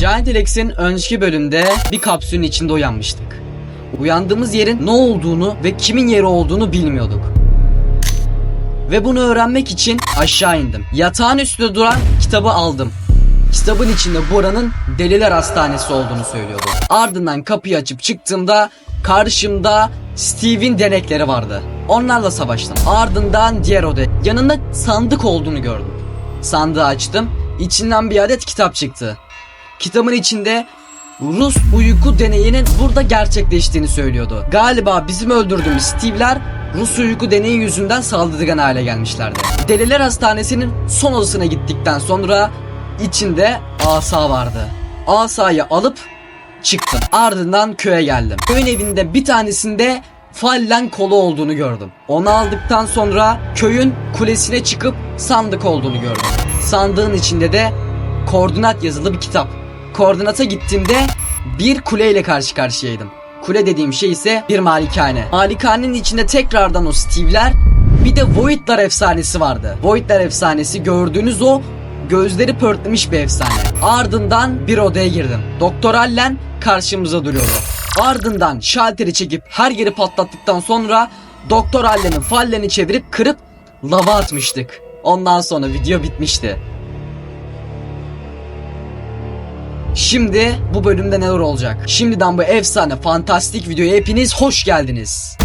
Giant Alex'in önceki bölümde bir kapsülün içinde uyanmıştık. Uyandığımız yerin ne olduğunu ve kimin yeri olduğunu bilmiyorduk. Ve bunu öğrenmek için aşağı indim. Yatağın üstünde duran kitabı aldım. Kitabın içinde buranın deliler hastanesi olduğunu söylüyordu. Ardından kapıyı açıp çıktığımda karşımda Steve'in denekleri vardı. Onlarla savaştım. Ardından diğer odaya yanında sandık olduğunu gördüm. Sandığı açtım. İçinden bir adet kitap çıktı. Kitabın içinde Rus uyku deneyinin burada gerçekleştiğini söylüyordu. Galiba bizim öldürdüğümüz Steve'ler Rus uyku deneyi yüzünden saldırgan hale gelmişlerdi. Deliler Hastanesi'nin son odasına gittikten sonra içinde asa vardı. Asayı alıp çıktım. Ardından köye geldim. Köyün evinde bir tanesinde fallen kolu olduğunu gördüm. Onu aldıktan sonra köyün kulesine çıkıp sandık olduğunu gördüm. Sandığın içinde de koordinat yazılı bir kitap. Koordinata gittiğimde bir kuleyle karşı karşıyaydım. Kule dediğim şey ise bir malikane. Malikanenin içinde tekrardan o Steve'ler bir de Void'lar efsanesi vardı. Void'lar efsanesi gördüğünüz o gözleri pörtlemiş bir efsane. Ardından bir odaya girdim. Doktor Allen karşımıza duruyordu. Ardından şalteri çekip her yeri patlattıktan sonra Doktor Allen'in falleni çevirip kırıp lava atmıştık. Ondan sonra video bitmişti. Şimdi bu bölümde neler olacak? Şimdiden bu efsane fantastik videoya hepiniz hoş geldiniz.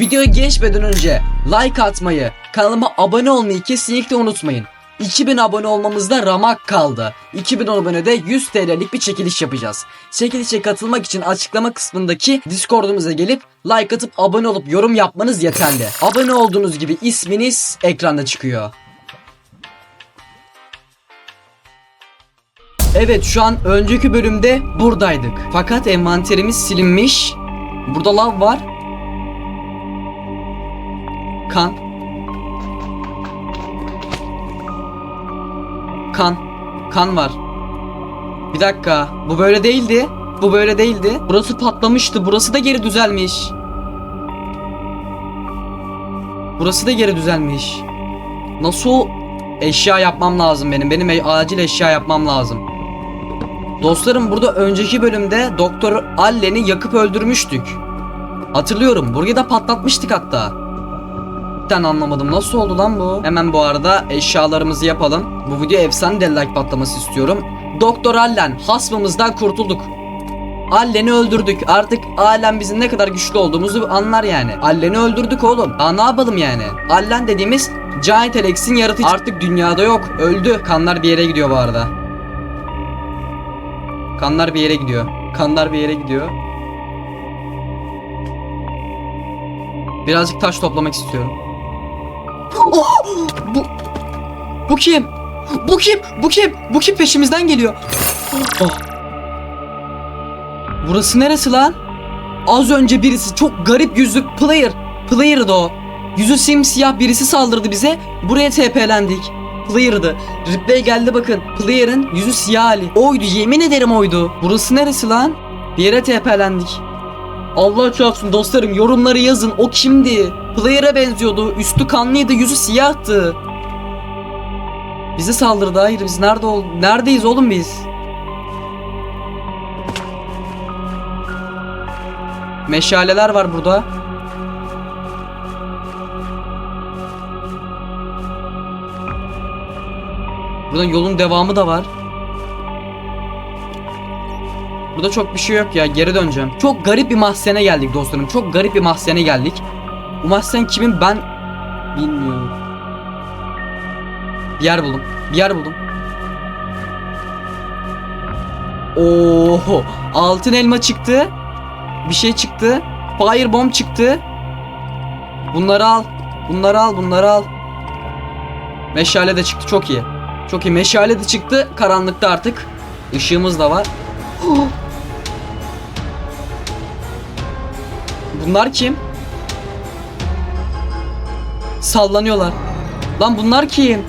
Videoya geçmeden önce like atmayı, kanalıma abone olmayı kesinlikle unutmayın. 2000 abone olmamızda ramak kaldı. 2000 abonede 100 TL'lik bir çekiliş yapacağız. Çekilişe katılmak için açıklama kısmındaki Discord'umuza gelip like atıp abone olup yorum yapmanız yeterli. Abone olduğunuz gibi isminiz ekranda çıkıyor. Evet şu an önceki bölümde buradaydık. Fakat envanterimiz silinmiş. Burada lav var. Kan. Kan. Kan var. Bir dakika. Bu böyle değildi. Bu böyle değildi. Burası patlamıştı. Burası da geri düzelmiş. Burası da geri düzelmiş. Nasıl eşya yapmam lazım benim. Benim acil eşya yapmam lazım. Dostlarım burada önceki bölümde Doktor Allen'i yakıp öldürmüştük. Hatırlıyorum. Burayı da patlatmıştık hatta. Cidden anlamadım. Nasıl oldu lan bu? Hemen bu arada eşyalarımızı yapalım. Bu video efsane de like patlaması istiyorum. Doktor Allen hasmımızdan kurtulduk. Allen'i öldürdük. Artık Allen bizim ne kadar güçlü olduğumuzu anlar yani. Allen'i öldürdük oğlum. Daha ne yapalım yani? Allen dediğimiz Giant Alex'in yaratıcı. Artık dünyada yok. Öldü. Kanlar bir yere gidiyor bu arada. Kanlar bir yere gidiyor. Kanlar bir yere gidiyor. Birazcık taş toplamak istiyorum. Oh! Bu Bu kim? Bu kim? Bu kim? Bu kim peşimizden geliyor? Oh. Burası neresi lan? Az önce birisi çok garip yüzlü player. Player'dı o. Yüzü simsiyah birisi saldırdı bize. Buraya TP'lendik. Player'dı. Replay geldi bakın. Player'ın yüzü siyah hali. Oydu yemin ederim oydu. Burası neresi lan? Bir yere TP'lendik. Allah çarpsın dostlarım yorumları yazın. O kimdi? Player'a benziyordu. Üstü kanlıydı, yüzü siyahtı. Bize saldırdı. Hayır biz nerede ol Neredeyiz oğlum biz? Meşaleler var burada. Buradan yolun devamı da var. Burada çok bir şey yok ya geri döneceğim. Çok garip bir mahzene geldik dostlarım. Çok garip bir mahzene geldik. Bu mahzen kimin ben bilmiyorum. Bir yer buldum. Bir yer buldum. Oho, altın elma çıktı. Bir şey çıktı. Firebomb çıktı. Bunları al. Bunları al, bunları al. Meşale de çıktı. Çok iyi. Çok iyi. Meşale de çıktı. Karanlıkta artık. Işığımız da var. Bunlar kim? Sallanıyorlar. Lan bunlar kim?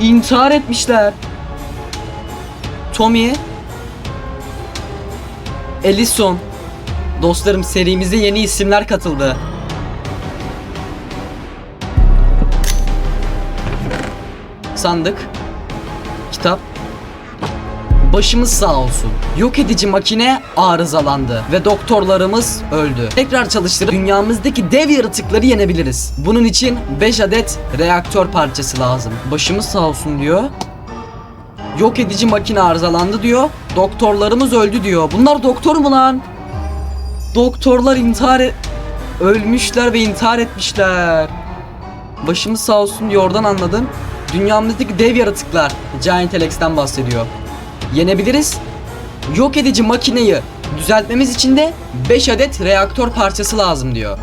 İntihar etmişler. Tommy. Ellison. Dostlarım serimize yeni isimler katıldı. Sandık. Kitap. Başımız sağ olsun. Yok edici makine arızalandı ve doktorlarımız öldü. Tekrar çalıştırıp dünyamızdaki dev yaratıkları yenebiliriz. Bunun için 5 adet reaktör parçası lazım. Başımız sağ olsun diyor. Yok edici makine arızalandı diyor. Doktorlarımız öldü diyor. Bunlar doktor mu lan? Doktorlar intihar e- ölmüşler ve intihar etmişler. Başımız sağ olsun diyor oradan anladım. Dünyamızdaki dev yaratıklar Giant Alex'ten bahsediyor. Yenebiliriz. Yok edici makineyi düzeltmemiz için de 5 adet reaktör parçası lazım diyor.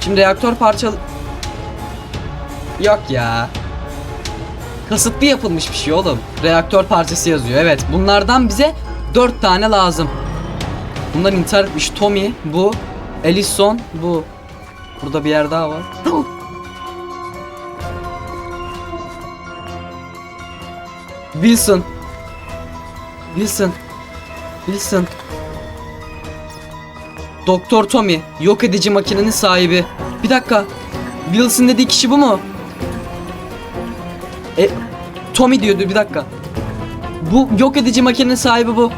Şimdi reaktör parça... Yok ya. Kasıtlı yapılmış bir şey oğlum. Reaktör parçası yazıyor. Evet bunlardan bize 4 tane lazım. Bunlar intihar etmiş. Tommy bu. Ellison bu. Burada bir yer daha var. Wilson. Wilson. Wilson. Doktor Tommy. Yok edici makinenin sahibi. Bir dakika. Wilson dediği kişi bu mu? E, Tommy diyordu bir dakika. Bu yok edici makinenin sahibi bu.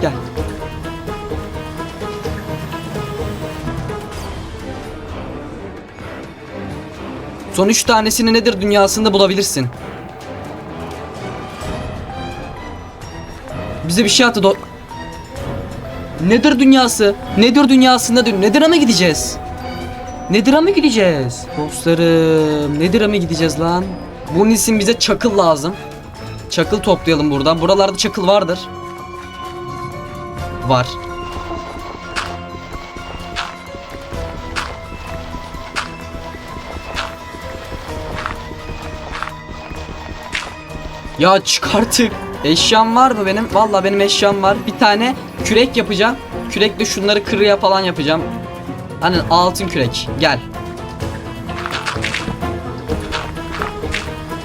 Gel. Son üç tanesini nedir dünyasında bulabilirsin. Bize bir şey attı do... Nedir dünyası? Nedir dünyası nedir? Nedir'e mi gideceğiz? Nedir'e mi gideceğiz? Dostlarım Nedir'e mi gideceğiz lan? Bunun için bize çakıl lazım. Çakıl toplayalım buradan. Buralarda çakıl vardır. Var. Ya çıkarttık. Eşyam var mı benim? Valla benim eşyam var. Bir tane kürek yapacağım. Kürekle şunları kırıya falan yapacağım. Hani altın kürek. Gel.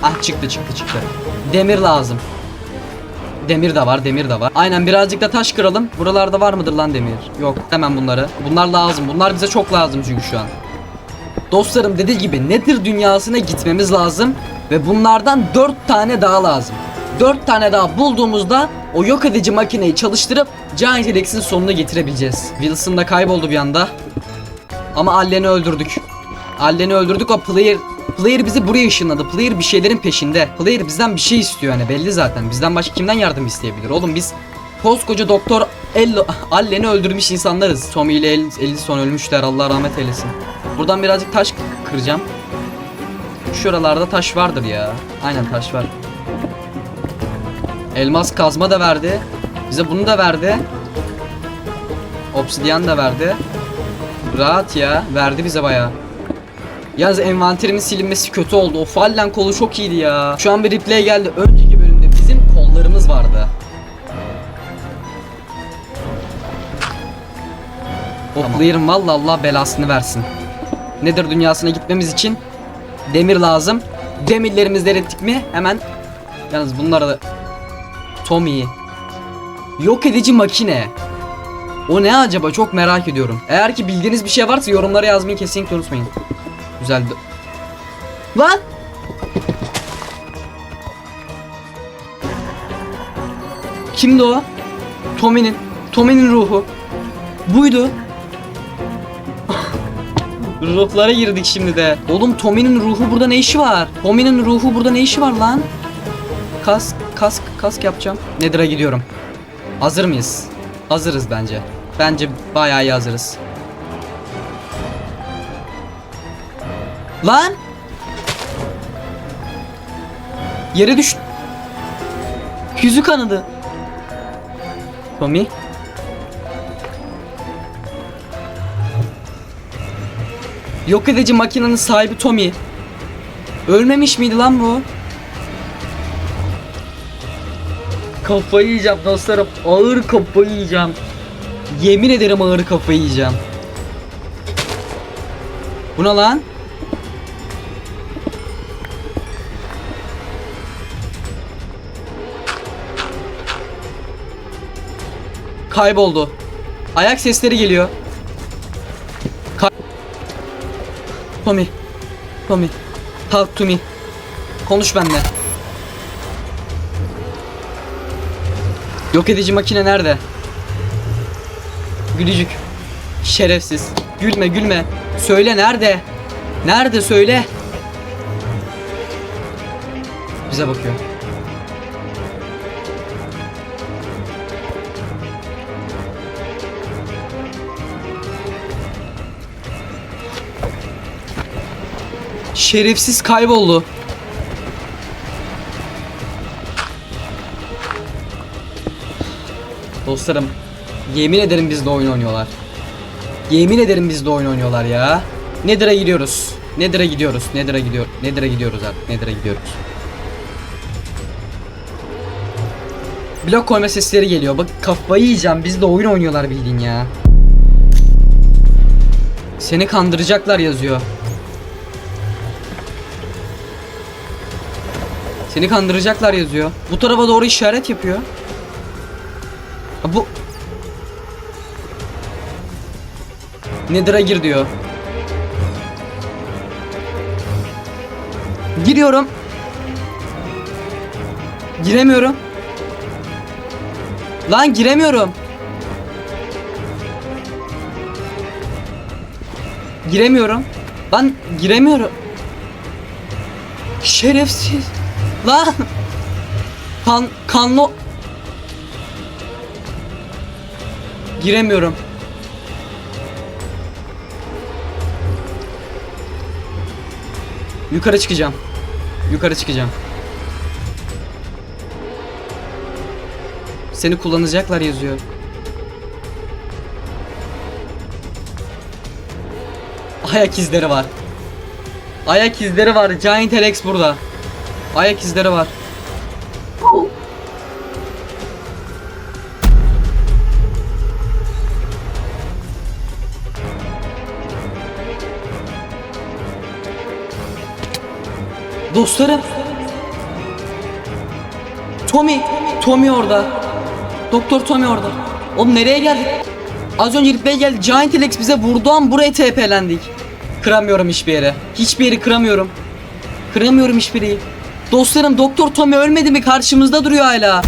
Ah çıktı çıktı çıktı. Demir lazım. Demir de var, demir de var. Aynen birazcık da taş kıralım. Buralarda var mıdır lan demir? Yok. Hemen bunları. Bunlar lazım. Bunlar bize çok lazım çünkü şu an. Dostlarım dediği gibi nedir dünyasına gitmemiz lazım ve bunlardan 4 tane daha lazım. 4 tane daha bulduğumuzda o yok edici makineyi çalıştırıp Giant Alex'in sonunu getirebileceğiz. Wilson da kayboldu bir anda. Ama Allen'i öldürdük. Allen'i öldürdük o player Player bizi buraya ışınladı. Player bir şeylerin peşinde. Player bizden bir şey istiyor yani belli zaten. Bizden başka kimden yardım isteyebilir? Oğlum biz koskoca doktor Ello Allen'i öldürmüş insanlarız. Tommy ile El Ellison ölmüşler. Allah rahmet eylesin. Buradan birazcık taş kıracağım. Şuralarda taş vardır ya. Aynen taş var. Elmas kazma da verdi. Bize bunu da verdi. Obsidian da verdi. Rahat ya. Verdi bize bayağı. Yalnız envanterimin silinmesi kötü oldu. O fallen kolu çok iyiydi ya. Şu an bir replay geldi. Önceki bölümde bizim kollarımız vardı. O player'ın valla Allah belasını versin. Nedir dünyasına gitmemiz için demir lazım. Demirlerimizi de erittik mi hemen yalnız bunları da Tommy yok edici makine. O ne acaba çok merak ediyorum. Eğer ki bildiğiniz bir şey varsa yorumlara yazmayı kesinlikle unutmayın. Güzel. Lan! Kimdi o? Tommy'nin. Tommy'nin ruhu. Buydu. Ruhlara girdik şimdi de. Oğlum Tommy'nin ruhu burada ne işi var? Tommy'nin ruhu burada ne işi var lan? Kask, kask, kask yapacağım. Nedir'a gidiyorum. Hazır mıyız? Hazırız bence. Bence bayağı iyi hazırız. Lan! Yere düş. Yüzü kanadı. Tommy. Yok edici makinenin sahibi Tommy. Ölmemiş miydi lan bu? Kafayı yiyeceğim dostlarım. Ağır kafayı yiyeceğim. Yemin ederim ağır kafayı yiyeceğim. Bu ne lan? Kayboldu. Ayak sesleri geliyor. Kay Tommy. Tommy. Talk to me. Konuş benimle. Yok edici makine nerede? Gülücük. Şerefsiz. Gülme gülme. Söyle nerede? Nerede söyle. Bize bakıyor. Şerefsiz kayboldu. Dostlarım, yemin ederim bizde oyun oynuyorlar. Yemin ederim bizde oyun oynuyorlar ya. Nedir'e gidiyoruz. Nedir'e gidiyoruz. Nedir'e gidiyor. Nedir'e gidiyoruz artık. Nedir'e gidiyoruz. Blok koyma sesleri geliyor. Bak kafayı yiyeceğim. Bizde oyun oynuyorlar bildiğin ya. Seni kandıracaklar yazıyor. Seni kandıracaklar yazıyor. Bu tarafa doğru işaret yapıyor. Bu Nedir'a gir diyor. Giriyorum. Giremiyorum. Lan giremiyorum. Giremiyorum. Lan giremiyorum. Şerefsiz. Lan. Kan kanlı Giremiyorum. Yukarı çıkacağım. Yukarı çıkacağım. Seni kullanacaklar yazıyor. Ayak izleri var. Ayak izleri var. Giant Alex burada. Ayak izleri var. Dostlarım. Tommy. Tommy orada. Doktor Tommy orada. Oğlum nereye geldik? Az önce Ripbey geldi. Giant Alex bize vurdu an buraya TP'lendik. Kıramıyorum hiçbir yere. Hiçbir yeri kıramıyorum. Kıramıyorum hiçbir yeri. Dostlarım Doktor Tommy ölmedi mi? Karşımızda duruyor hala.